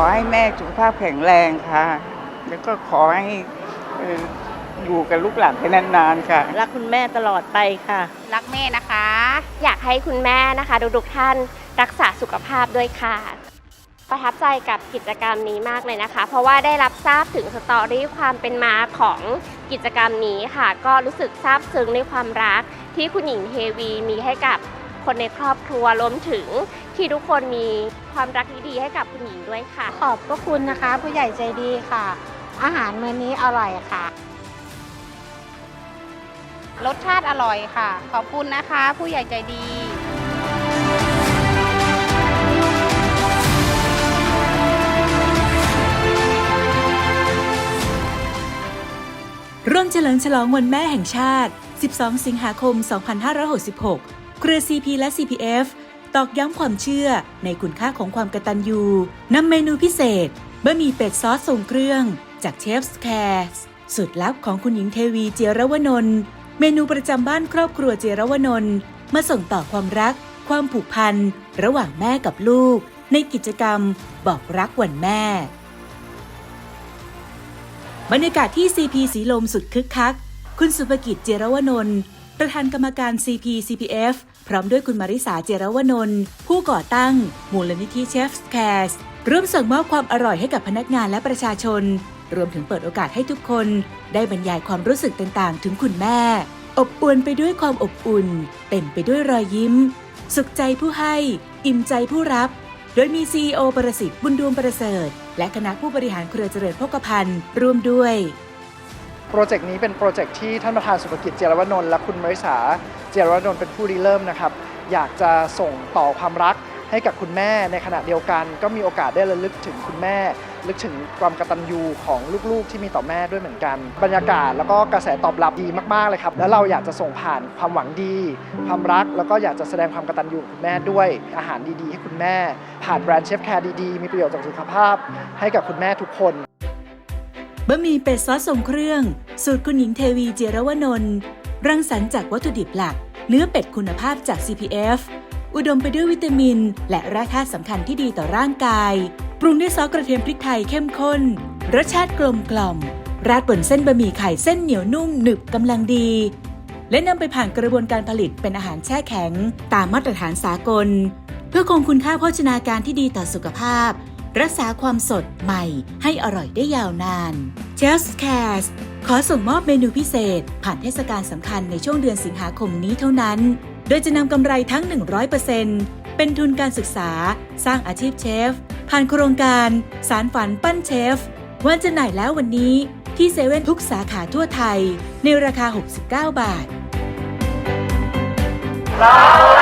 อให้แม่สุขภาพแข็งแรงค่ะ แล้วก็ขอให้เอ่ออยู่กับลูกหลานไปนานๆค่ะ รักคุณแม่ตลอดไปค่ะ รักแม่นะคะ อยากให้คุณแม่นะคะทุกๆท่านรักษาสุขภาพด้วยค่ะ ประทับใจกับกิจกรรมนี้มากเลยนะคะ เพราะว่าได้รับทราบถึงสตอรี่ความเป็นมาของกิจกรรมนี้ค่ะ ก็รู้สึกซาบซึ้งในความรักที่คุณหญิงเทวีมีให้กับ คนในครอบครัวรวมถึงที่ทุกคนมีความรักที่ดีให้กับคุณหญิงด้วยค่ะ ขอบพระคุณนะคะ ผู้ใหญ่ใจดีค่ะ อาหารมื้อนี้อร่อยค่ะ รสชาติอร่อยค่ะ ขอบคุณนะคะ ผู้ใหญ่ใจดีร่วมเฉลิมฉลองวันแม่แห่งชาติ 12 สิงหาคม 2566 เครือ CP และ CPF ตอกย้ำความเชื่อในคุณค่าของความกระตัญญูนำเมนูพิเศษบะหมี่เป็ดซอสทรงเครื่อง จากเชฟส์แคร์สุดลับของคุณหญิงเทวีเจรวนนท์เมนูประจำบ้านครอบครัวเจรวนนท์มาส่งต่อความรัก ความผูกพัน ระหว่างแม่กับลูก ในกิจกรรมบอกรักวันแม่ บรรยากาศที่ CP สีลมสุดคึกคัก คุณสุภกิจเจรวนนท์ ประธานกรรมการ CP CPF พร้อมด้วยคุณมาริสาเจรวนนท์ผู้ก่อตั้ง มูลนิธิเชฟส์แคสร่วมส่งมอบความอร่อยให้กับพนักงานและประชาชน รวมถึงเปิดโอกาสให้ทุกคน ได้บรรยายความรู้สึกต่างๆ ถึงคุณแม่ อบอวลไปด้วยความอบอุ่น เต็มไปด้วยรอยยิ้ม สุขใจผู้ให้ อิ่มใจผู้รับ โดยมี CEO ประสิทธิ์บุญดวงประเสริฐ และคณะผู้บริหารเครือเจริญพกพันธ์ร่วมด้วย โปรเจกต์นี้เป็นโปรเจกต์ที่ท่านประธานสุภกิจเจรวนนท์และคุณมริษาเจรวนนท์เป็นผู้ริเริ่มนะครับ อยากจะส่งต่อความรักให้กับคุณแม่ในขณะเดียวกัน ก็มีโอกาสได้ระลึกถึงคุณแม่ ลึกถึงความกตัญญูของลูกๆ ที่มีต่อแม่ด้วยเหมือนกัน บรรยากาศแล้วก็กระแสตอบรับดีมากๆเลยครับ แล้วเราอยากจะส่งผ่านความหวังดี ความรักแล้วก็อยากจะแสดงความกตัญญูคุณแม่ด้วย อาหารดีๆ ให้คุณแม่ ผ่านแบรนด์เชฟแคร์ดีๆ มีประโยชน์ต่อสุขภาพ ให้กับคุณแม่ทุกคน บะหมี่เป็ดซอสทรงเครื่อง สูตรคุณหญิงเทวีเจรวนนท์รังสรรค์จากวัตถุดิบหลัก เนื้อเป็ดคุณภาพจาก CPF อุดมไปด้วยวิตามิน และแร่ธาตุสำคัญที่ดีต่อร่างกาย ปรุงด้วยซอสกระเทียมพริกไทยเข้มข้น รสชาติกลมกล่อม ราดบนเส้นบะหมี่ไข่เส้นเหนียวนุ่มหนึบกำลังดี และนำไปผ่านกระบวนการผลิตเป็นอาหารแช่แข็ง ตามมาตรฐานสากล เพื่อคงคุณค่าโภชนาการที่ดีต่อสุขภาพ รักษาความสดใหม่ให้อร่อยได้ยาวนาน c h e f s c a s ขอส่งมอบเมนูพิเศษ ผ่านเทศกาลสำคัญในช่วงเดือนสิงหาคมนี้เท่านั้น โดยจะนำกำไรทั้ง 100%เป็นทุนการศึกษา สร้างอาชีพเชฟ ผ่านโครงการ สารฝันปั้นเชฟ วันจะไหนายแล้ววันนี้ ที่เซเว่นทุกสาขาทั่วไทย ในราคา 69 บาทเรารั